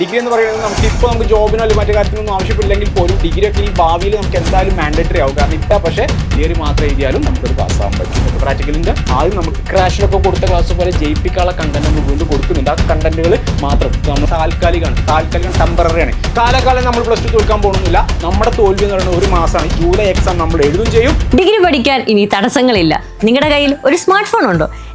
Degree എന്ന് പറയുന്നത് നമുക്ക് ഇപ്പോൾ നമുക്ക് ജോബിനോ അല്ലെങ്കിൽ മറ്റു കാര്യത്തിനൊന്നും ആവശ്യമില്ലെങ്കിൽ പോലും ഡിഗ്രി ഒക്കെ ഈ ഭാവിയിൽ നമുക്ക് എന്തായാലും മാൻഡേറ്ററി ആവും. കാരണം ഇപ്പം പക്ഷേ തിയറി മാത്രം എഴുതിയാലും നമുക്കത് പാസ്സാകാൻ പറ്റും. പ്രാക്ടിക്കലിന്റെ ആദ്യം നമുക്ക് ക്രാഷിലൊക്കെ കൊടുത്ത ക്ലാസ് പോലെ ജയിപ്പിക്കാനുള്ള കണ്ടന്റ് നമ്മൾ വീണ്ടും കൊടുക്കുന്നുണ്ട്. ആ കണ്ടന്റുകൾ മാത്രം നമ്മൾ താൽക്കാലികമാണ്. താൽക്കാലികം ടെമ്പററി ആണ്. കാലകാലം നമ്മൾ പ്ലസ് ടു തോൽക്കാൻ പോകുന്നില്ല. നമ്മുടെ തോൽവി എന്ന് പറയുന്നത് ഒരു മാസമാണ്. ജൂലൈ എക്സാം നമ്മൾ എഴുതും ചെയ്യും. ഡിഗ്രി പഠിക്കാൻ ഇനി തടസ്സങ്ങളില്ല. നിങ്ങളുടെ കയ്യിൽ ഒരു സ്മാർട്ട് ഫോൺ ഉണ്ടോ?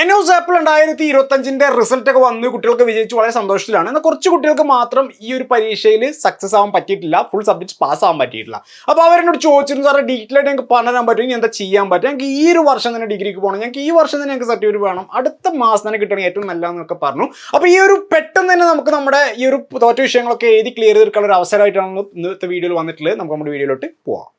എൻഒസ് ആപ്പിൾ രണ്ടായിരത്തി ഇരുപത്തഞ്ചിന്റെ റിസൾട്ട് ഒക്കെ വന്ന്. കുട്ടികൾക്ക് വിജയിച്ച്. വളരെ സന്തോഷത്തിലാണ്. എന്നാൽ കുറച്ച് കുട്ടികൾക്ക് മാത്രം ഈ ഒരു പരീക്ഷയിൽ സക്സസ് ആവാൻ പറ്റിയിട്ടില്ല. ഫുൾ സബ്ജക്ട്സ് പാസ് ആവാൻ പറ്റിയിട്ടില്ല. അപ്പോൾ അവരെന്നോട് ചോദിച്ചിരുന്നു സാറേ ഡീറ്റെയിൽ ആയിട്ട് ഞങ്ങൾക്ക് പറഞ്ഞു പറ്റും. ഇനി എന്താ ചെയ്യാൻ പറ്റും? ഞങ്ങൾക്ക് ഈ ഒരു വർഷം തന്നെ ഡിഗ്രിക്ക് പോകണം. ഞങ്ങൾക്ക് ഈ വർഷം തന്നെ ഞങ്ങൾക്ക് സർട്ടിഫിക്കറ്റ് വേണം. അടുത്ത മാസം തന്നെ കിട്ടണം. ഏറ്റവും നല്ലതെന്നൊക്കെ പറഞ്ഞു. അപ്പോൾ ഈ ഒരു പെട്ടെന്ന് തന്നെ നമുക്ക് നമ്മുടെ ഈ ഒരു തോറ്റ വിഷയങ്ങളൊക്കെ എഴുതി ക്ലിയർ ചെയ്തെടുക്കാനുള്ള ഒരു അവസരമായിട്ടാണ് ഇന്നത്തെ വീഡിയോയിൽ വന്നിട്ടുള്ളത്. നമുക്ക് നമ്മുടെ വീഡിയോയിലോട്ട് പോവാം.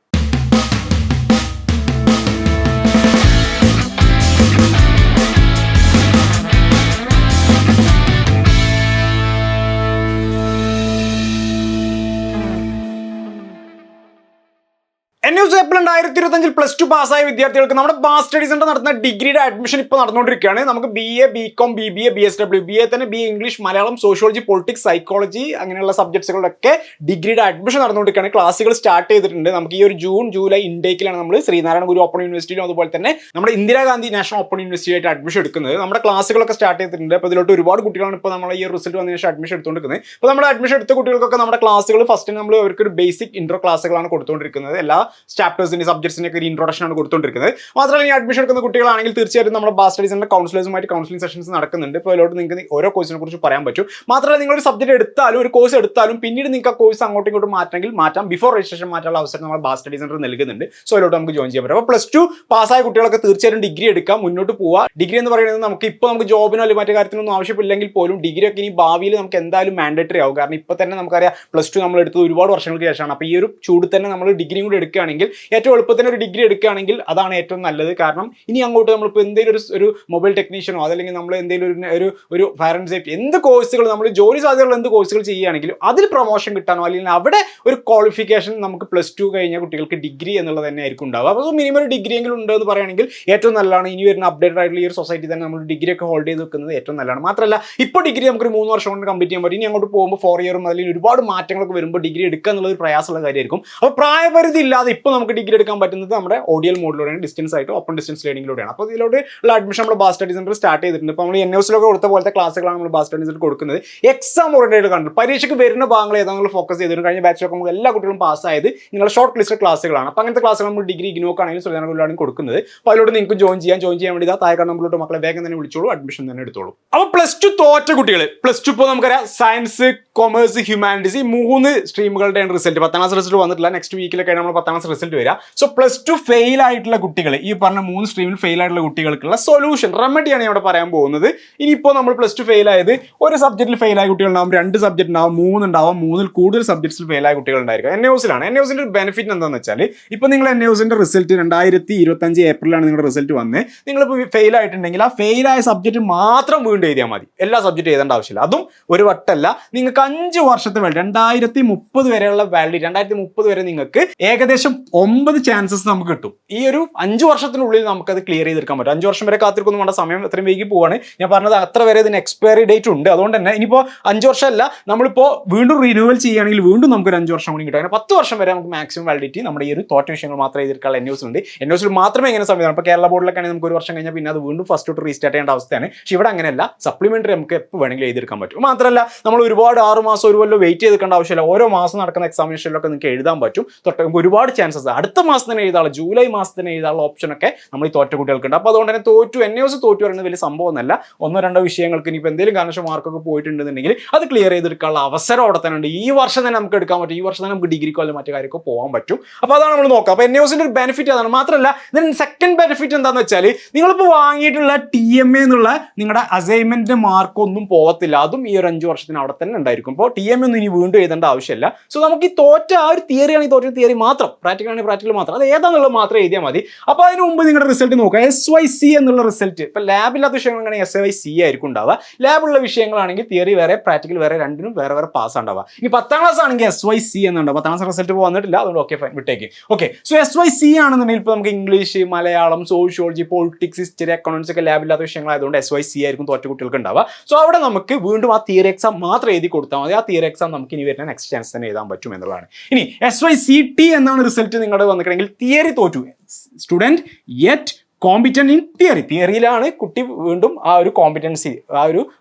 എൻ യു ഏപ്രിൽ രണ്ടായിരത്തി ഇരുപത്തഞ്ചിൽ പ്ലസ് ടു പാസ്സായ വിദ്യാർത്ഥികൾക്ക് നമ്മുടെ ബാസ് സ്റ്റഡി സെന്റർ നടത്തുന്ന ഡിഗ്രിയുടെ അഡ്മിഷൻ ഇപ്പോൾ നടന്നുകൊണ്ടിരിക്കുകയാണ്. നമുക്ക് B A B com B B A B S W B A തന്നെ B English Malayalam sociology politics psychology അങ്ങനെയുള്ള സബ്ജക്ട്സുകളിലൊക്കെ ഡിഗ്രിയുടെ അഡ്മിഷൻ നടന്നുകൊണ്ടിരിക്കുകയാണ്. ക്ലാസ്സുകൾ സ്റ്റാർട്ട് ചെയ്തിട്ടുണ്ട്. നമുക്ക് ഈ ഒരു ജൂൺ ജൂലൈ ഇൻടേക്കിലാണ് നമ്മൾ ശ്രീനാരായണ ഗുരു ഓപ്പൺ യൂണിവേഴ്സിറ്റിയിലും അതുപോലെ തന്നെ നമ്മുടെ ഇന്ദിരാഗാന്ധി നാഷണൽ ഓപ്പൺ യൂണിവേഴ്സിറ്റി ആയിട്ട് അഡ്മിഷൻ എടുക്കുന്നത്. നമ്മുടെ ക്ലാസ്സുകളൊക്കെ സ്റ്റാർട്ട് ചെയ്തിട്ടുണ്ട്. അപ്പോൾ ഇതിലോട്ട് ഒരുപാട് കുട്ടികളാണ് ഇപ്പോൾ നമ്മൾ ഈ റിസൾട്ട് വന്നതിന് ശേഷം അഡ്മിഷൻ എടുത്തുകൊണ്ടിരിക്കുന്നത്. അപ്പോൾ നമ്മുടെ അഡ്മിഷൻ എടുത്ത കുട്ടികൾക്കൊക്കെ നമ്മുടെ ക്ലാസ്സുകൾ ഫസ്റ്റ് നമ്മൾ അവർക്ക് ഒരു ബേസിക് ഇൻട്രോ ക്ലാസ്സുകളാണ് കൊടുത്തുകൊണ്ടിരിക്കുന്നത്. എല്ലാ ചാപ്റ്റേഴ്സിന്റെ സബ്ജക്ട്സിന്റെ ഒക്കെ ഒരു ഇൻട്രോഡക്ഷൻ ആണ് കൊടുത്തുകൊണ്ടിരിക്കുന്നത് മാത്രമല്ല ഈ അഡ്മിഷൻ എടുക്കുന്ന കുട്ടികളാണെങ്കിൽ തീർച്ചയായിട്ടും നമ്മുടെ ബാസ് സ്റ്റഡീസിന്റെ കൗൺസിലേഴ്സുമായിട്ട് കൗൺസിലിംഗ് സെഷൻസ് നടക്കുന്നുണ്ട്. ഇപ്പോൾ അതിലോട്ട് നിങ്ങൾക്ക് ഓരോ കോഴ്സിനെ കുറിച്ച് പറയാൻ പറ്റും. മാത്രമല്ല നിങ്ങൾ ഒരു സബ്ജക്ട് എടുത്താലും ഒരു കോഴ്സ് എടുത്താലും പിന്നീട് നിങ്ങൾക്ക് ആ കോഴ്സ് അങ്ങോട്ടും ഇങ്ങോട്ടും മാറ്റണമെങ്കിൽ മാറ്റാം. ബിഫോർ രജിസ്ട്രേഷൻ മാറ്റാനുള്ള അവസരം നമ്മൾ ബാസ് സ്റ്റഡി സെന്റർ നൽകുന്നുണ്ട്. സോ അതിലോട്ട് നമുക്ക് ജോയിൻ ചെയ്യാൻ പറ്റും. അപ്പോൾ പ്ലസ് ടു പാസ്സായ കുട്ടികളൊക്കെ തീർച്ചയായിട്ടും ഡിഗ്രി എടുക്കാം മുന്നോട്ട് പോവുക ഡിഗ്രി എന്ന് പറയുന്നത് നമുക്ക് ഇപ്പോൾ നമുക്ക് ജോബിനോ അല്ലെങ്കിൽ മറ്റു കാര്യത്തിനൊന്നും ആവശ്യമില്ലെങ്കിൽ പോലും ഡിഗ്രി ഒക്കെ ഇനി ഭാവിയിൽ നമുക്ക് എന്തായാലും മാൻഡേറ്ററി ആവും. കാരണം ഇപ്പോൾ തന്നെ നമുക്കറിയാം പ്ലസ് ടു നമ്മൾ എടുത്തത് ഒരുപാട് വർഷങ്ങൾക്ക് ശേഷമാണ്. അപ്പോൾ ഈ ഒരു ചൂട് തന്നെ നമ്മൾ ഡിഗ്രിയും കൂടി എടുക്കുകയാണെങ്കിൽ ഏറ്റവും എളുപ്പത്തിന് ഒരു ഡിഗ്രി എടുക്കുകയാണെങ്കിൽ അതാണ് ഏറ്റവും നല്ലത്. കാരണം ഇനി അങ്ങോട്ട് നമ്മളിപ്പോൾ എന്തെങ്കിലും ഒരു ഒരു മൊബൈൽ ടെക്നീഷ്യനോ അതല്ലെങ്കിൽ നമ്മൾ എന്തെങ്കിലും ഒരു ഒരു ഒരു ഫയർ ആൻഡ് സേഫ്റ്റി എന്ത് കോഴ്സുകൾ നമ്മൾ ജോലി സാധ്യതയുള്ള എന്ത് കോഴ്സുകൾ ചെയ്യുകയാണെങ്കിലും അതിൽ പ്രൊമോഷൻ കിട്ടാനോ അല്ലെങ്കിൽ അവിടെ ഒരു ക്വാളിഫിക്കേഷൻ നമുക്ക് പ്ലസ് ടു കഴിഞ്ഞ കുട്ടികൾക്ക് ഡിഗ്രി എന്നുള്ളത് തന്നെ ആയിരിക്കും ഉണ്ടാവുക. അപ്പോൾ മിനിമം ഒരു ഡിഗ്രി എങ്കിലും ഉണ്ട് എന്ന് പറയുകയാണെങ്കിൽ ഏറ്റവും നല്ലതാണ്. ഇനി വരുന്ന അപ്ഡേറ്റഡ് ആയിട്ടുള്ള ഈ ഒരു സൊസൈറ്റി തന്നെ നമ്മൾ ഡിഗ്രി ഒക്കെ ഹോൾഡ് ചെയ്ത് വെക്കുന്നത് ഏറ്റവും നല്ലതാണ്. മാത്രമല്ല ഇപ്പോൾ ഡിഗ്രി നമുക്കൊരു മൂന്ന് വർഷം കൊണ്ട് കംപ്ലീറ്റ് ചെയ്യാൻ പറ്റും. ഇനി അങ്ങോട്ട് പോകുമ്പോൾ ഫോർ ഇയറും അതിൽ ഒരുപാട് മാറ്റങ്ങളൊക്കെ വരുമ്പോൾ ഡിഗ്രി എടുക്കുക എന്നുള്ളത് പ്രയാസമുള്ള കാര്യമായിരിക്കും. അപ്പോൾ പ്രായപരിധി ഇല്ലാതെ ഇപ്പോൾ നമുക്ക് ഡിഗ്രി എടുക്കാൻ പറ്റുന്നത് നമ്മുടെ ഓഡിയൽ മോഡിലൂടെയാണ് ഡിസ്റ്റൻസ് ആയിട്ട് ഓപ്പൺ ഡിസ്റ്റൻസ് ലേണിംഗിലൂടെയാണ് അപ്പോൾ ഇതിലോട്ട് ഉള്ള അഡ്മിഷൻ നമ്മൾ ബാസ് സ്റ്റഡി സെന്റർ സ്റ്റാർട്ട് ചെയ്തിട്ടുണ്ട്. അപ്പോൾ നമ്മൾ എൻ എസിലൊക്കെ കൊടുത്ത പോലത്തെ ക്ലാസ്സുകളാണ് നമ്മൾ ബാസ് സ്റ്റഡി സെന്റർ കൊടുക്കുന്നത്. എക്സാം ഓറിയന്റഡ് കണ്ടു പരീക്ഷയ്ക്ക് വരുന്ന ഭാഗങ്ങൾ നമ്മൾ ഫോക്കസ് ചെയ്തിട്ട് കഴിഞ്ഞ ബാച്ചിലൊക്കെ നമുക്ക് എല്ലാ കുട്ടികളും പാസ്സായത് നിങ്ങളുടെ ഷോർട്ട് ലിസ്റ്റ് ക്ലാസ്സുകളാണ് അപ്പോൾ അങ്ങനത്തെ ക്ലാസ്സുകൾ നമ്മൾ ഡിഗ്രി ഇഗ്നോക്കാണെങ്കിലും ശ്രീനാരായണ കൊടുക്കുന്നത്. അപ്പോൾ അതിലൂടെ നിങ്ങൾക്ക് ജോയിൻ ചെയ്യാൻ ജോയിൻ ചെയ്യാൻ വേണ്ടി ആ താഴെ നമ്മളോട്ട് മക്കളെ വേഗം തന്നെ വിളിച്ചോളൂ. അഡ്മിഷൻ തന്നെ എടുത്തോളൂ. അപ്പോൾ പ്ലസ് ടു തോറ്റ കുട്ടികൾ പ്ലസ് ടു ഇപ്പോൾ നമുക്കറിയാം. സയൻസ് കൊമേഴ്സ് ഹ്യൂമാനിറ്റീസ് ഈ മൂന്ന് സ്ട്രീമുകളുടെയാണ് റിസൾട്ട് പത്താം ക്ലാസ് റിസൾട്ട് വന്നിട്ടില്ല. നെക്സ്റ്റ് വീക്കിലൊക്കെയാണ് നമ്മൾ പത്താം ക്ലാസ് റിസൾട്ട് വരിക. സോ പ്ലസ് ടു ഫെയിൽ ആയിട്ടുള്ള കുട്ടികൾ ഈ പറഞ്ഞ മൂന്ന് സ്ട്രീമിൽ ഫെയിൽ ആയിട്ടുള്ള കുട്ടികൾക്കുള്ള സൊല്യൂഷൻ റെമഡിയാണ് ഇവിടെ പറയാൻ പോകുന്നത്. ഇനിയിപ്പോൾ നമ്മൾ പ്ലസ് ടു ഫെയിൽ ആയത് ഒരു സബ്ജക്റ്റിൽ ഫെയിൽ ആയ കുട്ടികളുണ്ടാവും രണ്ട് സബ്ജക്റ്റ് ഉണ്ടാവും മൂന്ന് ഉണ്ടാവും മൂന്നിൽ കൂടുതൽ സബ്ജക്ട്സിൽ ഫെയിൽ ആയ കുട്ടികൾ ഉണ്ടായിരിക്കും എൻ ന്യൂസിലാണ് എൻ ന്യൂസിന്റെ ഒരു ബെനിഫിറ്റ് എന്താണെന്ന് വെച്ചാൽ ഇപ്പോൾ നിങ്ങൾ എൻ ന്യൂസിന്റെ റിസൾട്ട് രണ്ടായിരത്തി ഇരുപത്തഞ്ച് ഏപ്രിലാണ് നിങ്ങളുടെ റിസൾട്ട് വന്നത് നിങ്ങളിപ്പോൾ ഫെയിൽ ആയിട്ടുണ്ടെങ്കിൽ ആ ഫെയിൽ ആയ സബ്ജക്റ്റ് മാത്രം വീണ്ടും എഴുതിയാൽ മതി. എല്ലാ സബ്ജക്റ്റ് എഴുതേണ്ട ആവശ്യമില്ല. അതും ഒരു വട്ടമല്ല നിങ്ങൾക്ക് അഞ്ച് വർഷത്തെ വാലിഡ് രണ്ടായിരത്തി മുപ്പത് വരെയുള്ള വാലിഡ് രണ്ടായിരത്തി മുപ്പത് വരെ നിങ്ങൾക്ക് ഏകദേശം ഒമ്പത് ചാൻസസ് നമുക്ക് കിട്ടും. ഈ ഒരു അഞ്ച് വർഷത്തിനുള്ളിൽ നമുക്ക് അത് ക്ലിയർ ചെയ്തെടുക്കാൻ പറ്റും. അഞ്ച് വർഷം വരെ കാത്തിരിക്കുന്നു വേണ്ട സമയം എത്രയും വൈകി പോവാണ്. ഞാൻ പറഞ്ഞത് അത്ര വരെ ഇതിന് എക്സ്പയറി ഡേറ്റ് ഉണ്ട്. അതുകൊണ്ട് തന്നെ ഇനിയിപ്പോൾ അഞ്ച് വർഷമല്ല നമ്മളിപ്പോൾ വീണ്ടും റിന്യൂവൽ ചെയ്യുകയാണെങ്കിൽ വീണ്ടും നമുക്ക് ഒരു അഞ്ച് വർഷം കൂടി കിട്ടും. അങ്ങനെ പത്ത് വർഷം വരെ നമുക്ക് മാക്സിമം വാലിഡിറ്റി നമ്മുടെ ഈ ഒരു തോറ്റ വിഷയങ്ങൾ മാത്രമേ എതിർക്കാനുള്ള എൻ ഉണ്ട്. എൻ മാത്രമേ ഇങ്ങനെ സംവിധാനം ഇപ്പോൾ കേരള ബോർഡിലൊക്കെ ആണെങ്കിൽ നമുക്ക് ഒരു വർഷം കഴിഞ്ഞാൽ പിന്നെ അത് വീണ്ടും ഫസ്റ്റ് തൊട്ട് റീസ്റ്റാർട്ട് ചെയ്യേണ്ട അവസ്ഥയാണ്. പക്ഷേ ഇവിടെ അങ്ങനെയല്ല. സപ്ലിമെന്ററി നമുക്ക് എപ്പോൾ വേണമെങ്കിലും എഴുതിയെടുക്കാൻ പറ്റും. മാത്രമല്ല നമ്മൾ ഒരുപാട് ആറ് മാസം ഒരു കൊല്ലം വെയിറ്റ് ചെയ്തിരിക്കേണ്ട ആവശ്യമില്ല. ഓരോ മാസം നടക്കുന്ന എക്സാമിനേഷനിലൊക്കെ നിങ്ങൾക്ക് എഴുതാൻ പറ്റും. തൊട്ട് ഒരുപാട് ചാൻസസ് അടുത്ത മാസം തന്നെ എഴുതാനുള്ള ജൂലൈ മാസം തന്നെ ഓപ്ഷൻ ഒക്കെ നമ്മൾ ഈ തോറ്റ കുട്ടികൾക്കുണ്ട് അപ്പോൾ അതുകൊണ്ട് തന്നെ തോറ്റു എൻ എസ് തോറ്റു പറയുന്നത് വലിയ സംഭവമൊന്നുമല്ല ഒന്നോ രണ്ടോ വിഷയങ്ങൾക്ക് ഇനിയിപ്പോൾ എന്തെങ്കിലും കാരണവശാൽ മാർക്കൊക്കെ പോയിട്ടുണ്ടെന്നുണ്ടെങ്കിൽ അത് ക്ലിയർ ചെയ്തെടുക്കാനുള്ള അവസരം അവിടെ തന്നെ ഉണ്ട്. ഈ വർഷം തന്നെ നമുക്ക് എടുക്കാൻ പറ്റും. ഈ വർഷം തന്നെ നമുക്ക് ഡിഗ്രിക്കോ അല്ലെങ്കിൽ മറ്റു കാര്യമൊക്കെ പോകാൻ പറ്റും. അപ്പോൾ അതാണ് നമ്മൾ നോക്കുക. അപ്പോൾ എൻ എസിന്റെ ഒരു ബെനിഫിറ്റ് അതാണ്. മാത്രമല്ല ഇതിന് സെക്കൻഡ് ബെനിഫിറ്റ് എന്താണെന്ന് വെച്ചാൽ നിങ്ങളിപ്പോൾ വാങ്ങിയിട്ടുള്ള ടി എം എ എന്നുള്ള നിങ്ങളുടെ അസൈൻമെന്റിന്റെ മാർക്കൊന്നും പോകത്തില്ല അതും ഈ ഒരു അഞ്ച് വർഷത്തിന് അവിടെ തന്നെ ഉണ്ടായിരിക്കും. അപ്പോൾ ടി എം എ ഒന്നും ഇനി വീണ്ടും എഴുതേണ്ട ആവശ്യമില്ല. സോ നമുക്ക് ഈ തോറ്റ ആ ഒരു തിയറിയാണ് ഈ തോറ്റ തിയറി മാത്രം. പ്രാക്ടിക്കൽ ആണെങ്കിൽ പ്രാക്ടിക്കൽ മാത്രം. അത് ഏതാണെന്നുള്ളത് മാത്രം എഴുതിയാൽ മതി. അപ്പോൾ അതിന് മുമ്പ് നിങ്ങളുടെ റിസൾട്ട് നോക്കുക. എസ് വൈ സി എന്നുള്ള റിസൾട്ട് ഇപ്പോൾ ലാബില്ലാത്ത വിഷയങ്ങളാണെങ്കിൽ എസ് വൈ സി ആയിരിക്കും ഉണ്ടാവുക. ലാബുള്ള വിഷയങ്ങളാണെങ്കിൽ തിയറി വേറെ പ്രാക്ടിക്കൽ വേറെ രണ്ടിനും വേറെ വേറെ പാസ് ഉണ്ടാവുക. ഇനി പത്താം ക്ലാസ് ആണെങ്കിൽ എസ് വൈ സി എന്നുണ്ടാവും പത്താം ക്ലാസ് റിസൾട്ട് വന്നിട്ടില്ല. അതുകൊണ്ട് ഓക്കെ ഫൈൻ വിട്ടേക്ക്. Okay so S Y C ആണെന്നുണ്ടെങ്കിൽ ഇപ്പോൾ നമുക്ക് English Malayalam sociology politics history economics ഒക്കെ ലാബില്ലാത്ത വിഷയങ്ങൾ ആയതുകൊണ്ട് എസ് വൈ സി ആയിരിക്കും തോറ്റ കുട്ടികൾക്ക് ഉണ്ടാവുക. സോ അവിടെ നമുക്ക് വീണ്ടും ആ തിയറി എക്സാം മാത്രം എഴുതി കൊടുത്താൽ മതി. ആ തിയറി എക്സാം നമുക്ക് ഇനി വരുന്ന നെക്സ്റ്റ് ചാൻസ് തന്നെ എഴുതാൻ പറ്റും എന്നുള്ളതാണ്. ഇനി എസ് വൈ സി ടി എന്നാണ് റിസൾട്ട് നിങ്ങളുടെ വന്നിട്ടുണ്ടെങ്കിൽ തിയറി തോറ്റു. Student yet competent in theory തിയറിയിലാണ് കുട്ടി വീണ്ടും ആ ഒരു കോമ്പിറ്റൻസി ആ ഒരു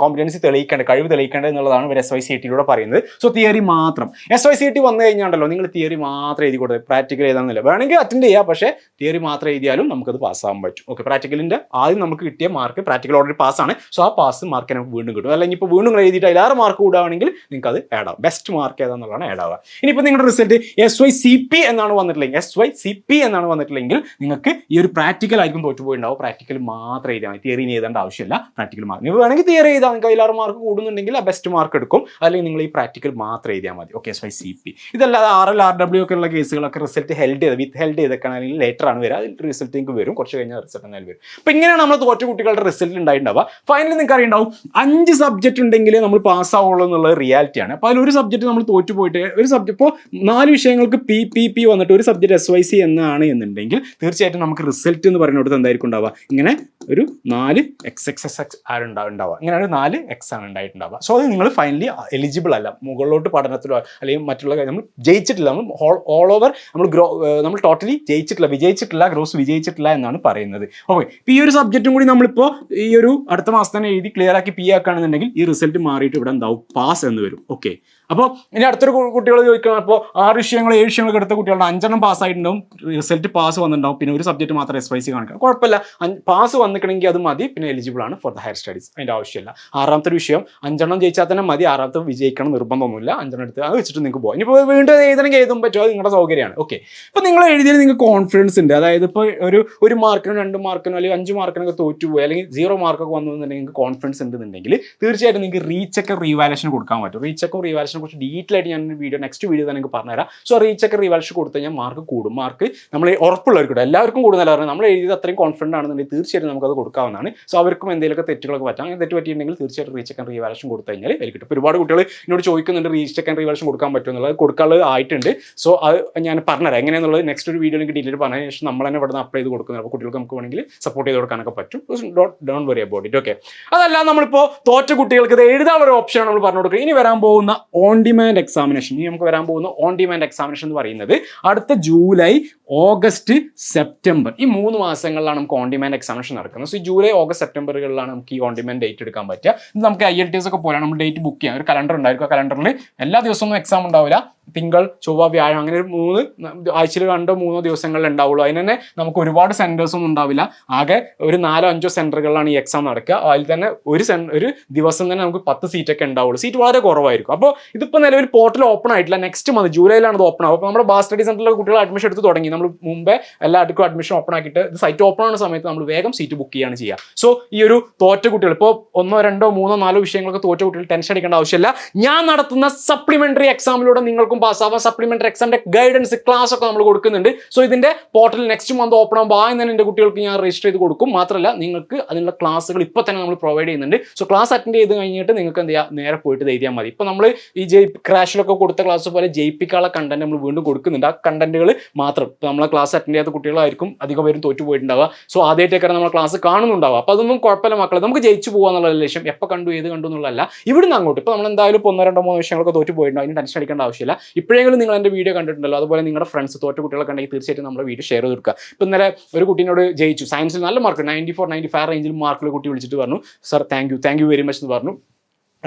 കോമ്പിറ്റൻസി തെളിയിക്കേണ്ടത് കഴിവ് തെളിയിക്കേണ്ടത് എന്നുള്ളതാണ് ഇവർ എസ് വൈ സി ടിയിലൂടെ പറയുന്നത്. സോ തിയറി മാത്രം. എസ് വൈ സി ടി വന്നു കഴിഞ്ഞാണ്ടല്ലോ നിങ്ങൾ തിയറി മാത്രം എഴുതി കൊടുത്തത് പ്രാക്ടിക്കൽ എഴുതാന്നില്ല. വേണമെങ്കിൽ അറ്റൻഡ് ചെയ്യാം പക്ഷേ തിയറി മാത്രം എഴുതിയാലും നമുക്കത് പാസ്സാകാൻ പറ്റും. ഓക്കെ പ്രാക്ടിക്കലിന്റെ ആദ്യം നമുക്ക് കിട്ടിയ മാർക്ക് പ്രാക്ടിക്കൽ ഓൾറെഡി പാസ്സാണ് സോ ആ പാസ് മാർക്ക് നമുക്ക് വീണ്ടും കിട്ടും. അല്ലെങ്കിൽ ഇപ്പോൾ വീണ്ടും എഴുതിയിട്ട് അതിലാറ് മാർക്ക് കൂടുകയാണെങ്കിൽ നിങ്ങൾക്ക് അത് ആഡ് ആവും. ബെസ്റ്റ് മാർക്ക് ഏതാണെന്നുള്ളതാണ് ആഡ് ആവുക. ഇനിയിപ്പോൾ നിങ്ങളുടെ result S Y C P എന്നാണ് വന്നിട്ടില്ലെങ്കിൽ എസ് വൈ സി പി എന്നാണ് വന്നിട്ടില്ലെങ്കിൽ നിങ്ങൾക്ക് ഈ ഒരു പ്രാക്ടിക്കൽ ആയിരിക്കും തോറ്റുപോയിട്ടുണ്ടാവും പ്രാക്ടിക്കൽ മാത്രം എഴുതിയാൽ മതി. തിയറി എഴുതേണ്ട ആവശ്യമില്ല. പ്രാക്ടിക്കൽ നിങ്ങൾ വേണമെങ്കിൽ തിയറി നിങ്ങൾക്ക് അതിലാറ് മാർക്ക് കൂടുന്നുണ്ടെങ്കിൽ ആ ബെസ്റ്റ് മാർക്ക് എടുക്കും. അല്ലെങ്കിൽ നിങ്ങൾ ഈ പ്രാക്ടിക്കൽ മാത്രം എഴുതിയാൽ മതി. Okay S Y C P ഇതല്ലാതെ ആർ എൽ ആർ ഡബ്ല്യു ഒക്കെ ഉള്ള കേസുകളൊക്കെ റിസൾട്ട് ഹെൽഡ് ചെയ്ത് വിത്ത് ഹെൽഡ് ചെയ്തൊക്കെ അല്ലെങ്കിൽ ലേറ്റർ ആണ് വരിക. അതിൽ റിസൾട്ട് നിങ്ങൾക്ക് വരും. കുറച്ച് കഴിഞ്ഞാൽ റിസൾട്ട് എന്നാലും വരും. അപ്പോൾ ഇങ്ങനെയാണ് നമ്മൾ തോറ്റ കുട്ടികളുടെ റിസൾട്ട് ഉണ്ടായിട്ടുണ്ടാവുക. ഫൈനലി നിങ്ങൾക്ക് അറിയുണ്ടാവും. അഞ്ച് സബ്ജക്റ്റ് ഉണ്ടെങ്കിൽ നമ്മൾ പാസ് ആവുള്ളൂ റിയാലിറ്റി ആണ്. അപ്പോൾ അതിൽ ഒരു സബ്ജക്റ്റ് നമ്മൾ തോറ്റു പോയിട്ട് ഒരു സബ്ജക്റ്റ് ഇപ്പോൾ നാല് വിഷയങ്ങൾക്ക് പി പി പി വന്നിട്ട് ഒരു സബ്ജക്റ്റ് എസ് വൈ സി എന്നാണ് എന്നുണ്ടെങ്കിൽ തീർച്ചയായിട്ടും നമുക്ക് റിസൾട്ട് എന്ന് പറയുന്നിടത്ത് എന്തായിരിക്കും ഉണ്ടാവുക? ഇങ്ങനെ ഒരു നാല് എക്സ് എക്സ് എസ് എക്സ് ആണ് ഒരു നാല് എക്സ് ആണ് ഉണ്ടായിട്ടുണ്ടാവുക. സോ അത് നിങ്ങൾ ഫൈനലി എലിജിബിൾ അല്ല. മുകളിലോട്ട് പഠനത്തിലോ അല്ലെങ്കിൽ മറ്റുള്ള നമ്മൾ ജയിച്ചിട്ടില്ല. നമ്മൾ ഓൾ ഓവർ നമ്മൾ ഗ്രോ നമ്മൾ ടോട്ടലി ജയിച്ചിട്ടില്ല. വിജയിച്ചിട്ടില്ല ഗ്രോസ് വിജയിച്ചിട്ടില്ല എന്നാണ് പറയുന്നത്. ഓക്കെ ഇപ്പോൾ ഈ ഒരു സബ്ജക്റ്റും കൂടി നമ്മളിപ്പോൾ ഈ ഒരു അടുത്ത മാസം തന്നെ എഴുതി ക്ലിയർ ആക്കി പി ആക്കുകയാണെന്നുണ്ടെങ്കിൽ ഈ റിസൾട്ട് മാറിയിട്ട് ഇവിടെ എന്താവും? പാസ് എന്ന് വരും. ഓക്കെ അപ്പോൾ ഇനി അടുത്തൊരു കുട്ടികൾ ചോദിക്കണം. അപ്പോൾ ആറ് വിഷയങ്ങൾ ഏഴ് വിഷയങ്ങളൊക്കെ എടുത്ത കുട്ടികളുടെ അഞ്ചെണ്ണം പാസ് ആയിട്ടുണ്ടാവും. റിസൾട്ട് പാസ് വന്നിട്ടുണ്ടാവും. പിന്നെ ഒരു സബ്ജക്റ്റ് മാത്രം എസ് വൈ സി കാണിക്കണം. കുഴപ്പമില്ല. പാസ് വന്നിക്കണമെങ്കിൽ അത് മതി. പിന്നെ എലിജിബിൾ ആണ് ഫോർ ദ ഹയർ സ്റ്റഡീസ് അതിന്റെ ആവശ്യമില്ല. ആറാമത്തെ വിഷയം അഞ്ചെണ്ണം ജയിച്ചാൽ തന്നെ മതി. ആറാമത്തെ വിജയിക്കണം നിർബന്ധമൊന്നുമില്ല. അഞ്ചെണ്ണം എടുത്ത് അത് വെച്ചിട്ട് നിങ്ങൾക്ക് പോകാം ഇനിയിപ്പോൾ വീണ്ടും എഴുതണമെങ്കിൽ എഴുതും പറ്റുമോ? അത് നിങ്ങളുടെ സൗകര്യമാണ്. ഓക്കെ ഇപ്പോൾ നിങ്ങൾ എഴുതിയാൽ നിങ്ങൾക്ക് കോൺഫിഡൻസ് ഉണ്ട്. അതായത് ഇപ്പോൾ ഒരു ഒരു മാർക്കിനോ രണ്ട് മാർക്കിനോ അല്ലെങ്കിൽ അഞ്ച് മാർക്കിനൊക്കെ തോറ്റുപോയി അല്ലെങ്കിൽ സീറോ മാർക്കൊക്കെ വന്നു എന്നുണ്ടെങ്കിൽ നിങ്ങൾക്ക് കോൺഫിഡൻസ് ഉണ്ടെന്നുണ്ടെങ്കിൽ തീർച്ചയായിട്ടും നിങ്ങൾക്ക് റീച്ചൊക്കെ റീവാലേഷൻ കൊടുക്കാൻ പറ്റും. റീച്ചൊക്കെ റീവാലേഷനെ കുറിച്ച് ഡീറ്റെയിൽ ആയിട്ട് ഞാൻ വീഡിയോ നെക്സ്റ്റ് വീഡിയോ തന്നെ നിങ്ങൾക്ക് പറഞ്ഞുതരാം. സോ റീച്ചൊക്കെ റിവൽഷ് കൊടുത്തു കഴിഞ്ഞാൽ മാർക്ക് കൂടും. മാർക്ക് നമ്മൾ ഉറപ്പുള്ളവർക്ക് എല്ലാവർക്കും കൂടുന്നല്ല പറഞ്ഞാൽ നമ്മൾ എഴുതിയത് അത്രയും കോൺഫിഡന്റ് ആണെന്നുണ്ടെങ്കിൽ തീർച്ചയായിട്ടും നമുക്കത് കൊടുക്കാവുന്നതാണ്. സോ അവർക്കും എന്തെങ്കിലുമൊക്കെ തെറ്റുകളൊക്കെ പറ്റാം. തെറ്റ് പറ്റിയിട്ടുണ്ടെങ്കിൽ തീർച്ചയായിട്ടും റീച്ചൊക്കെ റീവാലേഷൻ കൊടുത്തു കഴിഞ്ഞാൽ എനിക്ക് കിട്ടും. ഒരുപാട് കുട്ടികൾ എന്നോട് ചോദിക്കുന്നുണ്ട് റീച്ചൊക്കെ റീവാലേഷൻ കൊടുക്കാൻ പറ്റുമെന്നുള്ളത് കൊടുക്കാനുള്ളത് ആയിട്ടുണ്ട്. സോ അത് ഞാൻ പറഞ്ഞുതരാം. എങ്ങനെയാണെന്നുള്ളത് നെക്സ്റ്റ് ഒരു വീഡിയോ എനിക്ക് ഡീറ്റെയിൽ പറഞ്ഞതിന് ശേഷം നമ്മൾ തന്നെ ഇവിടെ നിന്ന് അപ്ലൈ ചെയ്ത് കൊടുക്കുന്നത്. അപ്പോൾ കുട്ടികൾക്ക് നമുക്ക് വേണമെങ്കിൽ സപ്പോർട്ട് ചെയ്ത് കൊടുക്കാനൊക്കെ പറ്റും. Don't worry about it okay അതല്ല നമ്മളിപ്പോൾ തോറ്റ കുട്ടികൾക്ക് ഇത് എഴുതാനുള്ള ഓപ്ഷനാണ് നമ്മൾ പറഞ്ഞു കൊടുക്കുക ഇനി വരാൻ പോകുന്ന ഓൺ ഡിമാൻഡ് എക്സാമിനേഷൻ ഇനി നമുക്ക് വരാൻ പോകുന്ന ഓൺ ഡിമാൻഡ് എക്സാമിനേഷൻ എന്ന് പറയുന്നത് അടുത്ത ജൂലൈ ഓഗസ്റ്റ് സെപ്റ്റംബർ. ഈ മൂന്ന് മാസങ്ങളിലാണ് നമുക്ക് ഓൺ ഡിമാൻഡ് എക്സാമിനേഷൻ നടക്കുന്നത് സോ ജൂലൈ ഓഗസ്റ്റ് സെപ്റ്റംബറുകളിലാണ് നമുക്ക് ഈ ഓൺ ഡിമാൻഡ് ഡേറ്റ് എടുക്കാൻ പറ്റുക. നമുക്ക് ഐ എൽ ടി എസ് ഒക്കെ പോലെയാണ് നമ്മൾ ഡേറ്റ് ബുക്ക് ചെയ്യാം. ഒരു കലണ്ടർ ഉണ്ടായിരിക്കും. ആ കലണ്ടറിൽ എല്ലാ ദിവസവും എക്സാം ഉണ്ടാവില്ല. തിങ്കൾ ചൊവ്വ വ്യാഴം അങ്ങനെ ഒരു മൂന്ന് ആഴ്ചയിൽ രണ്ടോ മൂന്നോ ദിവസങ്ങളിൽ ഉണ്ടാവുള്ളൂ. അതിന് തന്നെ നമുക്ക് ഒരുപാട് സെന്റേഴ്സ് ഒന്നും ഉണ്ടാവില്ല. ആകെ ഒരു നാലോ അഞ്ചോ സെന്ററുകളിലാണ് ഈ എക്സാം നടക്കുക. അതിൽ തന്നെ ഒരു സെൻ ഒരു ദിവസം തന്നെ നമുക്ക് പത്ത് സീറ്റൊക്കെ ഉണ്ടാവുള്ളൂ. സീറ്റ് വളരെ കുറവായിരിക്കും. അപ്പോൾ ഇതിപ്പോൾ നിലവിൽ പോർട്ടൽ ഓപ്പൺ ആയിട്ടില്ല. നെക്സ്റ്റ് മന്ത് ജൂലൈയിലാണ് ഇത് ഓപ്പൺ ആവും അപ്പോൾ നമ്മുടെ ബാസ് സ്റ്റഡി സെന്ററിലെ കുട്ടികൾ അഡ്മിഷൻ എടുത്ത് തുടങ്ങി. നമ്മൾ മുമ്പേ എല്ലാവർക്കും അഡ്മിഷൻ ഓപ്പൺ ആക്കിയിട്ട് ഇത് സൈറ്റ് ഓപ്പൺ ആവുന്ന സമയത്ത് നമ്മൾ വേഗം സീറ്റ് ബുക്ക് ചെയ്യുകയാണ് ചെയ്യുക. സോ ഈ ഒരു തോറ്റ കുട്ടികൾ ഇപ്പോൾ ഒന്നോ രണ്ടോ മൂന്നോ നാലോ വിഷയങ്ങളൊക്കെ തോറ്റ കുട്ടികൾ ടെൻഷൻ അടിക്കേണ്ട ആവശ്യമില്ല. ഞാൻ നടത്തുന്ന സപ്ലിമെന്ററി എക്സാമിലൂടെ നിങ്ങൾക്കും പാസ്സാവാം സപ്ലിമെന്ററി എക്സാമിന്റെ ഗൈഡൻസ് ക്ലാസ് ഒക്കെ നമ്മൾ കൊടുക്കുന്നുണ്ട്. സോ ഇതിന്റെ പോർട്ടൽ നെക്സ്റ്റ് മന്ത് ഓപ്പൺ ആകുമ്പോൾ ആദ്യം തന്നെ എന്റെ കുട്ടികൾക്ക് ഞാൻ രജിസ്റ്റർ ചെയ്ത് കൊടുക്കും. മാത്രമല്ല നിങ്ങൾക്ക് അതിനുള്ള ക്ലാസ്സുകൾ ഇപ്പോൾ തന്നെ നമ്മൾ പ്രൊവൈഡ് ചെയ്യുന്നുണ്ട്. സോ ക്ലാസ് അറ്റൻഡ് ചെയ്ത് കഴിഞ്ഞിട്ട് നിങ്ങൾക്ക് എന്ത് ചെയ്യുക നേരെ പോയിട്ട് എഴുതിയാൽ മതി. ഇപ്പോൾ നമ്മൾ ഈ ജയ് ക്രാഷിലൊക്കെ കൊടുത്ത ക്ലാസ് പോലെ ജയിപ്പിക്കാനുള്ള കണ്ടന്റ് നമ്മൾ വീണ്ടും കൊടുക്കുന്നുണ്ട്. ആ കണ്ടന്റുകൾ മാത്രം. ഇപ്പോൾ നമ്മളെ ക്ലാസ് അറ്റൻഡ് ചെയ്യാത്ത കുട്ടികളായിരിക്കും അധികം പേരും തോറ്റുപോയിട്ടുണ്ടാവുക. സോ ആദ്യമായിട്ടൊക്കെ നമ്മൾ ക്ലാസ് കാണുന്നുണ്ടാവുക. അപ്പോൾ അതൊന്നും കുഴപ്പമില്ല മക്കളെ. നമുക്ക് ജയിച്ചു പോകുക എന്നുള്ള ലക്ഷ്യം. എപ്പോൾ കണ്ടു ഏത് കണ്ടു എന്നുള്ളതല്ല. ഇവിടുന്ന് അങ്ങോട്ട്. ഇപ്പോൾ നമ്മൾ എന്തായാലും ഒന്നോ രണ്ടോ മൂന്നോ വിഷയങ്ങളൊക്കെ തോറ്റു പോയിട്ടുണ്ടാവും അതിന് ടെൻഷൻ അടിക്കേണ്ട ആവശ്യമില്ല. ഇപ്പോഴെങ്കിലും നിങ്ങൾ എന്റെ വീഡിയോ കണ്ടിട്ടുണ്ടല്ലോ. അതുപോലെ നിങ്ങളുടെ ഫ്രണ്ട്സ് തോറ്റ കുട്ടികളൊക്കെ ഉണ്ടെങ്കിൽ തീർച്ചയായിട്ടും നമ്മുടെ വീഡിയോ ഷെയർ ചെയ്ത് കൊടുക്കുക. ഇപ്പോൾ ഇന്നലെ ഒരു കുട്ടീനോട് ജയിച്ചു. സയൻസിൽ നല്ല mark ninety four ninety five റേഞ്ചിൽ മാർക്കുള്ള കുട്ടി വിളിച്ചിട്ട് പറഞ്ഞു sir thank you thank you very much എന്ന് പറഞ്ഞു.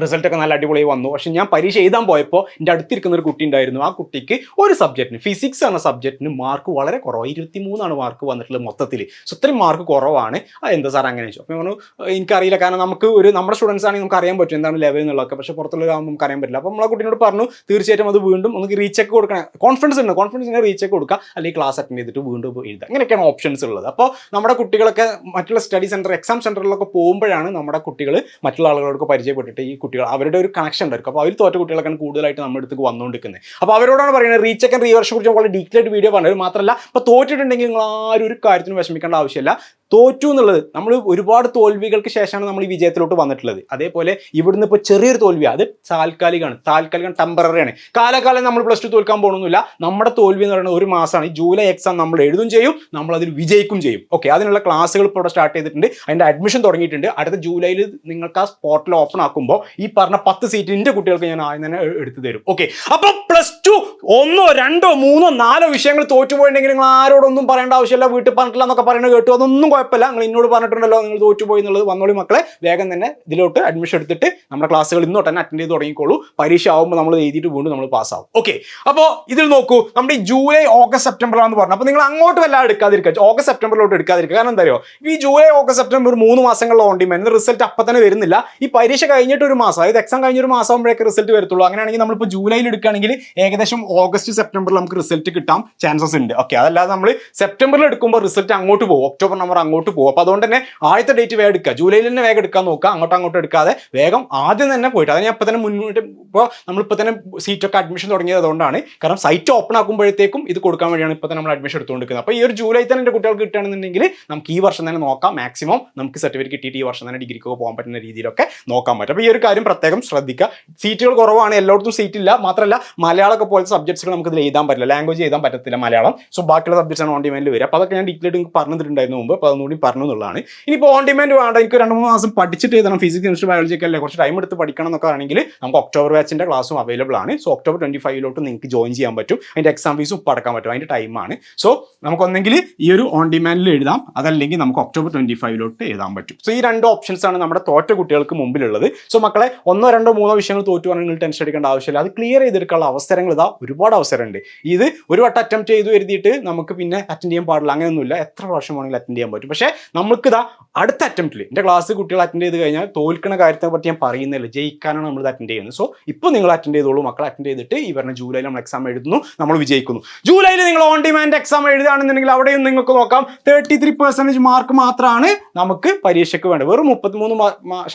റിസൾട്ട് ഒക്കെ നല്ല അടിപൊളി വന്നു. പക്ഷെ ഞാൻ പരീക്ഷ എഴുതാൻ പോയപ്പോൾ എന്റെ അടുത്തിരിക്കുന്ന ഒരു കുട്ടി ഉണ്ടായിരുന്നു. ആ കുട്ടിക്ക് ഒരു സബ്ജക്റ്റിന് ഫിസിക്സ് എന്ന സബ്ജക്റ്റിന് മാർക്ക് വളരെ കുറവ്. ഇരുപത്തി മൂന്നാണ് മാർക്ക് വന്നിട്ടുള്ളത് മൊത്തത്തിൽ സോ ഇത്രയും മാർക്ക് കുറവാണ്. എന്താ സാർ അങ്ങനെ ചോദിച്ചു. അപ്പോൾ പറഞ്ഞു "ഏഹ് എനിക്കറിയില്ല. കാരണം നമുക്ക് ഒരു നമ്മുടെ സ്റ്റുഡൻസ് ആണെങ്കിൽ നമുക്ക് അറിയാൻ പറ്റും എന്താണ് ലെവൽ എന്നുള്ളതൊക്കെ. പക്ഷേ പുറത്തുള്ളതാകുമ്പോൾ നമുക്ക് അറിയാൻ പറ്റില്ല. അപ്പോൾ നമ്മളെ കുട്ടിയോട് പറഞ്ഞു തീർച്ചയായിട്ടും അത് വീണ്ടും നമുക്ക് റീചെക്ക് കൊടുക്കണം. കോൺഫിഡൻസ് ഉണ്ട്. കോൺഫിഡൻസിനെ റീചെക്ക് കൊടുക്കുക. അല്ലെങ്കിൽ ക്ലാസ് അറ്റൻഡ് ചെയ്തിട്ട് വീണ്ടും എഴുതുക. അങ്ങനെയൊക്കെയാണ് ഓപ്ഷൻസ് ഉള്ളത്. അപ്പോൾ നമ്മുടെ കുട്ടികളൊക്കെ മറ്റുള്ള സ്റ്റഡി സെന്റർ എക്സാം സെന്ററിലൊക്കെ പോകുമ്പോഴാണ് നമ്മുടെ കുട്ടികൾ മറ്റുള്ള ആളുകളോടൊക്കെ പരിചയപ്പെട്ടിട്ട് ഈ കുട്ടികൾ അവരുടെ ഒരു കണക്ഷൻ ഉണ്ടായിരിക്കും. അപ്പോൾ അവർ തോറ്റ കുട്ടികളൊക്കെയാണ് കൂടുതലായിട്ട് നമ്മുടെ അടുത്തേക്ക് വന്നുകൊണ്ടിരിക്കുന്നത്. അപ്പോൾ അവരോടാണ് പറയുന്നത് റീചെക്ക് ആൻഡ് റീവർഷെ കുറിച്ച് വളരെ ഡീറ്റെയിൽ ആയിട്ട് വീഡിയോ പറഞ്ഞത് മാത്രമല്ല ഇപ്പോൾ തോറ്റിട്ടുണ്ടെങ്കിൽ നിങ്ങൾ ആരും ഒരു കാര്യത്തിനും വിഷമിക്കേണ്ട ആവശ്യമില്ല. തോറ്റു എന്നുള്ളത് നമ്മൾ ഒരുപാട് തോൽവികൾക്ക് ശേഷമാണ് നമ്മൾ ഈ വിജയത്തിലോട്ട് വന്നിട്ടുള്ളത്. അതേപോലെ ഇവിടുന്ന് ഇപ്പോൾ ചെറിയൊരു തോൽവി അത് താൽക്കാലികമാണ് താൽക്കാലികം ടെമ്പററിയാണ് കാലകാലം നമ്മൾ പ്ലസ് ടു തോൽക്കാൻ പോകണമെന്നില്ല നമ്മുടെ തോൽവി എന്ന് പറയുന്നത് ഒരു മാസമാണ്. ഈ ജൂലൈ എക്സാം നമ്മൾ എഴുതും ചെയ്യും. നമ്മൾ അതിൽ വിജയിക്കും ചെയ്യും. ഓക്കെ അതിനുള്ള ക്ലാസ്സുകൾ ഇപ്പോൾ ഇവിടെ സ്റ്റാർട്ട് ചെയ്തിട്ടുണ്ട്. അതിന്റെ അഡ്മിഷൻ തുടങ്ങിയിട്ടുണ്ട്. അടുത്ത ജൂലൈയിൽ നിങ്ങൾക്ക് ആ സ്പോട്ടിൽ ഓപ്പൺ ആക്കുമ്പോൾ ഈ പറഞ്ഞ പത്ത് സീറ്റ് എന്റെ കുട്ടികൾക്ക് ഞാൻ ആദ്യം തന്നെ എടുത്തു തരും. ഓക്കെ അപ്പോൾ പ്ലസ് ടു ഒന്നോ രണ്ടോ മൂന്നോ നാലോ വിഷയങ്ങൾ തോറ്റുപോയിട്ടുണ്ടെങ്കിൽ നിങ്ങൾ ആരോടൊന്നും പറയേണ്ട ആവശ്യമില്ല. വീട്ടിൽ പറഞ്ഞിട്ടില്ല എന്നൊക്കെ പറയുന്നത് കേട്ടു. അതൊന്നും കുഴപ്പമില്ല. നിങ്ങൾ എന്നോട് പറഞ്ഞിട്ടുണ്ടല്ലോ നിങ്ങൾ തോറ്റുപോയി എന്നുള്ളത് വന്നോളി മക്കളെ. വേഗം തന്നെ ഇതിലോട്ട് അഡ്മിഷൻ എടുത്തിട്ട് നമ്മുടെ ക്ലാസ്സുകൾ ഇന്നോട്ട് തന്നെ അറ്റൻഡ് ചെയ്ത് തുടങ്ങിക്കോളൂ. പരീക്ഷ ആവുമ്പോൾ നമ്മൾ എഴുതിയിട്ട് വീണ്ടും നമ്മൾ പാസ്സാവും ഓക്കെ അപ്പോൾ ഇതിൽ നോക്കൂ നമ്മുടെ ജൂലൈ ഓഗസ്റ്റ് സെപ്റ്റംബറാണെന്ന് പറഞ്ഞു. അപ്പോൾ നിങ്ങൾ അങ്ങോട്ട് വല്ലാതെ എടുക്കാതിരിക്കുക. ഓഗസ്റ്റ് സെപ്റ്റംബറിലോട്ട് എടുക്കാതിരിക്കുക. കാരണം എന്താ ഈ ജൂലൈ ഓഗസ്റ്റ് സെപ്റ്റംബർ മൂന്ന് മാസങ്ങളിൽ ഓൺ ഡിമാൻഡ് റിസൾട്ട് അപ്പം തന്നെ വരുന്നില്ല. ഈ പരീക്ഷ കഴിഞ്ഞിട്ട് ഒരു മാസം അതായത് എക്സാം കഴിഞ്ഞൊരു മാസം ആകുമ്പോഴേക്ക് റിസൾട്ട് വരത്തുള്ളൂ. അങ്ങനെയാണെങ്കിൽ നമ്മളിപ്പോൾ ജൂലൈയിൽ എടുക്കുകയാണെങ്കിൽ ഏകദേശം ഓഗസ്റ്റ് സെപ്റ്റംബറിൽ നമുക്ക് റിസൾട്ട് കിട്ടാം. ചാൻസസ് ഉണ്ട്. ഓക്കെ അതല്ലാതെ നമ്മൾ സെപ്റ്റംബറിൽ എടുക്കുമ്പോൾ റിസൾട്ട് അങ്ങോട്ട് പോകും. ഒക്ടോബർ നമ്പർ അങ്ങോട്ട് പോകും. അപ്പോൾ അതുകൊണ്ട് തന്നെ ആദ്യത്തെ ഡേറ്റ് വേഗം എടുക്കുക. ജൂലൈയിൽ തന്നെ വേഗം എടുക്കാൻ നോക്കുക. അങ്ങോട്ടും അങ്ങോട്ടും എടുക്കാതെ വേഗം ആദ്യം തന്നെ പോയിട്ട്. അതിന് അപ്പം തന്നെ മുന്നോട്ട് ഇപ്പോൾ നമ്മളിപ്പോൾ തന്നെ സീറ്റൊക്കെ അഡ്മിഷൻ തുടങ്ങിയത് അതുകൊണ്ടാണ് കാരണം സൈറ്റ് ഓപ്പൺ ആക്കുമ്പോഴത്തേക്കും ഇത് കൊടുക്കാൻ വേണ്ടിയാണ് തന്നെ നമ്മൾ അഡ്മിഷൻ എടുത്തുകൊണ്ടിരിക്കുന്നത്. അപ്പോൾ ഈ ഒരു ജൂലൈ തന്നെ എന്റെ കുട്ടികൾക്ക് കിട്ടുകയാണെന്നുണ്ടെങ്കിൽ നമുക്ക് ഈ വർഷം തന്നെ നോക്കാം. മാക്സിമം നമുക്ക് സർട്ടിഫിക്കറ്റ് കിട്ടിയിട്ട് ഈ വർഷം തന്നെ ഡിഗ്രിക്കൊക്കെ പോകാൻ പറ്റുന്ന രീതിയിലൊക്കെ നോക്കാൻ പറ്റും. അപ്പോൾ ഈ ഒരു കാര്യം പ്രത്യേകം ശ്രദ്ധിക്കുക. സീറ്റുകൾ കുറവാണ്. എല്ലായിടത്തും സീറ്റ് ഇല്ല. മാത്രമല്ല മലയാളമൊക്കെ പോലത്തെ സബ്ജക്ട്സുകൾ നമുക്ക് ഇതിൽ എഴുതാൻ പറ്റില്ല. ലാംഗ്വേജ് എഴുതാൻ പറ്റത്തില്ല മലയാളം. സോ ബാക്കിയുള്ള സബ്ജക്ട്സ് ആണ് ഓൺ ഡിമാൻഡിൽ വരിക. അപ്പോൾ അതൊക്കെ ഞാൻ ഡീറ്റെയിൽ പറഞ്ഞിട്ടുണ്ടായിരുന്നു മുമ്പ്. അപ്പോൾ അതൊന്നുകൂടി പറഞ്ഞു എന്നുള്ളതാണ്. ഇനിയിപ്പോൾ ഓൺ ഡിമാൻഡ് വേണ്ട എനിക്ക് രണ്ട് മൂന്ന് മാസം പഠിച്ചിട്ട് എഴുതണം. ഫിസിക്സ് കെമിസ്ട്രി ബയോളജി ഒക്കെ അല്ലേ? കുറച്ച് ടൈം എടുത്ത് പഠിക്കണം എന്നൊക്കെ ആണെങ്കിൽ നമുക്ക് ഒക്ടോബർ ബാച്ചിന്റെ ക്ലാസ്സും അവൈലബിൾ ആണ്. സോ ഒക്ടോബർ ട്വന്റി ഫൈവിലോട്ട് നിങ്ങൾക്ക് ജോയിൻ ചെയ്യാൻ പറ്റും. അതിന്റെ എക്സാം ഫീസും ഇപ്പം അടക്കാൻ പറ്റും. അതിന്റെ ടൈമാണ് സോ നമുക്കൊന്നെങ്കിൽ ഈ ഒരു ഓൺ ഡിമാൻഡിൽ എഴുതാം. അതല്ലെങ്കിൽ നമുക്ക് ഒക്ടോബർ ട്വന്റി ഫൈവിലോട്ട് എഴുതാൻ പറ്റും. സോ ഈ രണ്ട് ഓപ്ഷൻസ് ആണ് നമ്മുടെ തോറ്റ കുട്ടികൾക്ക് മുമ്പിലുള്ളത്. സോ മക്കളെ ഒന്നോ രണ്ടോ മൂന്നോ വിഷയങ്ങൾ തോറ്റുവാണെങ്കിൽ നിങ്ങൾ ടെൻഷൻ അടിക്കേണ്ട ആവശ്യമില്ല. അത് ക്ലിയർ ചെയ്തെടുക്കാനുള്ള അവസരങ്ങൾ ഇതാ ഒരുപാട് അവസരമുണ്ട്. ഇത് ഒരു വട്ടം അറ്റംപ്റ്റ് ചെയ്തു എഴുതിയിട്ട് നമുക്ക് പിന്നെ അറ്റൻഡ് ചെയ്യാൻ പാടില്ല. അങ്ങനെയൊന്നുമില്ല. എത്ര പ്രാവശ്യം വേണമെങ്കിലും അറ്റൻഡ് ചെയ്യാൻ പറ്റും. പക്ഷേ നമുക്ക് ഇതാ അടുത്ത അറ്റംപ്റ്റിൽ എന്റെ ക്ലാസ് കുട്ടികൾ അറ്റൻഡ് ചെയ്ത് കഴിഞ്ഞാൽ തോൽക്കുന്ന കാര്യത്തെ പറ്റി ഞാൻ പറയുന്നില്ല ജയിക്കാനാണ് നമ്മൾ അറ്റൻഡ് ചെയ്യുന്നത്. സോ ഇപ്പോൾ നിങ്ങൾ അറ്റൻഡ് ചെയ്തോളൂ. മക്കൾ അറ്റൻഡ് ചെയ്തിട്ട് ഈ പറഞ്ഞ ജൂലൈയിൽ നമ്മൾ എക്സാം എഴുതുന്നു. നമ്മൾ വിജയിക്കുന്നു. ജൂലൈയിൽ നിങ്ങൾ ഓൺ ഡിമാൻഡ് എക്സാം എഴുതുകയാണെന്നുണ്ടെങ്കിൽ അവിടെയും നിങ്ങൾക്ക് നോക്കാം. തേർട്ടി ത്രീ പെർസെന്റേജ് മാർക്ക് മാത്രമാണ് നമുക്ക് പരീക്ഷയ്ക്ക് വേണ്ടത്. വെറും മുപ്പത്തിമൂന്ന്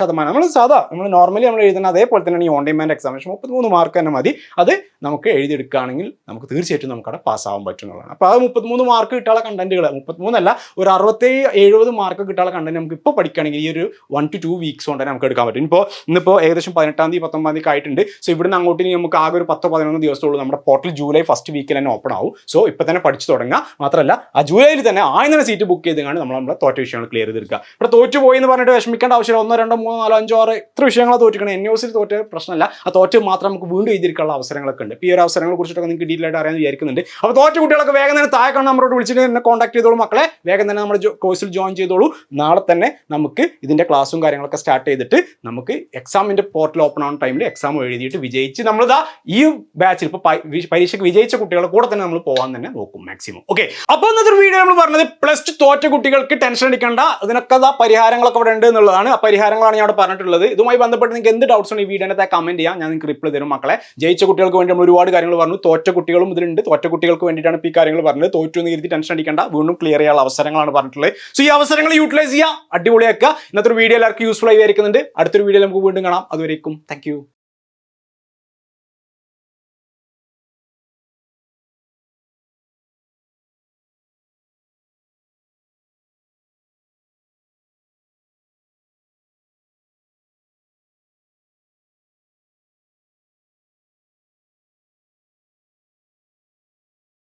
ശതമാനം. നമ്മൾ സാധാ നമ്മൾ നോർമലി നമ്മൾ എഴുതുന്ന അതേപോലെ തന്നെയാണ് ഈ ഓൺ ഡിമാൻഡ് എക്സാം പക്ഷേ മുപ്പത്തിമൂന്ന് മാർക്ക് തന്നെ മതി. അത് നമുക്ക് എഴുതിയെടുക്കുകയാണെങ്കിൽ നമുക്ക് തീർച്ചയായിട്ടും നമുക്ക് അവിടെ പാസ്സാവാൻ പറ്റുന്നതാണ് അപ്പോൾ ആ മുപ്പത്തിമൂന്ന് മാർക്ക് കിട്ടാനുള്ള കണ്ടന്റുകൾ മുപ്പത്തിമൂന്നല്ല ഒരു അറുപത്തേഴ് എഴുപത് മാർക്ക് കിട്ടാനുള്ള കണ്ടന്റ് നമുക്ക് ഇപ്പോൾ പഠിക്കുകയാണെങ്കിൽ ഈ ഒരു വൺ ടു ടു വീക്സ് കൊണ്ട് തന്നെ നമുക്ക് എടുക്കാൻ പറ്റും. ഇപ്പോൾ ഇന്നിപ്പോൾ ഏകദേശം പതിനെട്ടാം തീയതി പത്തൊമ്പതാം തീയതി ആയിട്ടുണ്ട്. സോ ഇവിടുന്ന് അങ്ങോട്ട് ഇനി നമുക്ക് ആകെ ഒരു പത്തോ പതിനൊന്ന് ദിവസമുള്ളൂ നമ്മുടെ പോർട്ടൽ ജൂലൈ ഫസ്റ്റ് വീക്കിൽ തന്നെ ഓപ്പൺ ആവും. സോ ഇപ്പോൾ തന്നെ പഠിച്ചു തുടങ്ങുക. മാത്രമല്ല ആ ജൂലൈയിൽ തന്നെ ആയിരം സീറ്റ് ബുക്ക് ചെയ്തുകൊണ്ട് നമ്മൾ നമ്മുടെ തോറ്റ വിഷയങ്ങൾ ക്ലിയർ ചെയ്തെടുക്കുക ഇവിടെ തോറ്റു പോയി എന്ന് പറഞ്ഞിട്ട് വിഷമിക്കേണ്ട ആവശ്യമില്ല. ഒന്നോ രണ്ടോ മൂന്നോ നാലോ അഞ്ചോ ആറ് ഇത്ര വിഷയങ്ങളാണ് തോറ്റിക്കണം എൻ ഒസിൽ തോറ്റ പ്രശ്നമല്ല. ആ തോറ്റ് മാത്രം നമുക്ക് വീണ്ടും എഴുതിയിരിക്കാനുള്ള അവസരങ്ങളൊക്കെ ഉണ്ട്. ഇപ്പോൾ ഈ ഒരു അവസരങ്ങളെ കുറിച്ചിട്ടൊക്കെ നിങ്ങൾക്ക് ഡീറ്റെയിൽ ആയിട്ട് അറിയാൻ വിചാരിക്കുന്നുണ്ട്. അപ്പോൾ തോറ്റ കുട്ടികളൊക്കെ വേഗം തന്നെ താഴെ കാണുന്ന നമ്മളോട് വിളിച്ചിട്ട് എന്നെ കോൺടാക്ട് ചെയ്തോളൂ മക്കളെ. വേഗം തന്നെ നമ്മുടെ കോഴ്സിൽ ജോയിൻ ചെയ്തോളൂ. നാളെ തന്നെ നമുക്ക് ഇതിന്റെ ക്ലാസ്സും കാര്യങ്ങളൊക്കെ സ്റ്റാർട്ട് ചെയ്തിട്ട് നമുക്ക് എക്സാമിന്റെ പോർട്ടൽ ഓപ്പൺ ആവുന്ന ടൈമിൽ എക്സാം എഴുതിയിട്ട് വിജയിച്ച് നമ്മളിതാ ഈ ബാച്ചിൽ ഇപ്പോൾ പരീക്ഷയ്ക്ക് വിജയിച്ച കുട്ടികളെ കൂടെ തന്നെ നമ്മൾ പോകാൻ തന്നെ നോക്കും മാക്സിമം ഓക്കെ അപ്പോൾ ഇന്നത്തെ വീഡിയോ നമ്മൾ പറഞ്ഞത് പ്ലസ് ടു തോറ്റ കുട്ടികൾക്ക് ടെൻഷൻ അടിക്കേണ്ട. അതിനൊക്കെ ദാ പരിഹാരങ്ങളൊക്കെ ഇവിടെ ഉണ്ട് എന്നുള്ളതാണ്. ആ പരിഹാരങ്ങളാണ് ഞാൻ അവിടെ പറഞ്ഞിട്ടുള്ളത്. ഇതുമായി ബന്ധപ്പെട്ട് നിങ്ങൾക്ക് എന്ത് ഡൗട്ട്സ് ഉണ്ട് ഈ വീഡിയോനത്തെ കമന്റ് ചെയ്യാം. ഞാൻ നിങ്ങൾക്ക് റിപ്ലൈ തരും മക്കളെ. ജയിച്ച കുട്ടികൾക്ക് വേണ്ടി നമ്മൾ ഒരുപാട് കാര്യങ്ങൾ പറഞ്ഞു. തോറ്റ കുട്ടികളും ഇതിലുണ്ട്. തോറ്റ കുട്ടികൾക്ക് വേണ്ടിയിട്ടാണ് ഈ കാര്യങ്ങൾ പറഞ്ഞത്. തോറ്റു എന്ന് കരുതി ടെൻഷൻ അടിക്കേണ്ട. വീണ്ടും ക്ലിയർ ചെയ്യാനുള്ള അവസരങ്ങളാണ് പറഞ്ഞിട്ടുള്ളത്. സോ ഈ അവസരങ്ങൾ യൂട്ടിലൈസ് ചെയ്യുക അടിപൊളിയാക്കുക. ഇന്നത്തെ ഒരു വീഡിയോ എല്ലാവർക്കും യൂസ്ഫുൾ ആയി വിചാരിക്കുന്നുണ്ട്. അടുത്തൊരു വീഡിയോ നമുക്ക് വീണ്ടും കാണാം. അതുവരേക്കും. താങ്ക്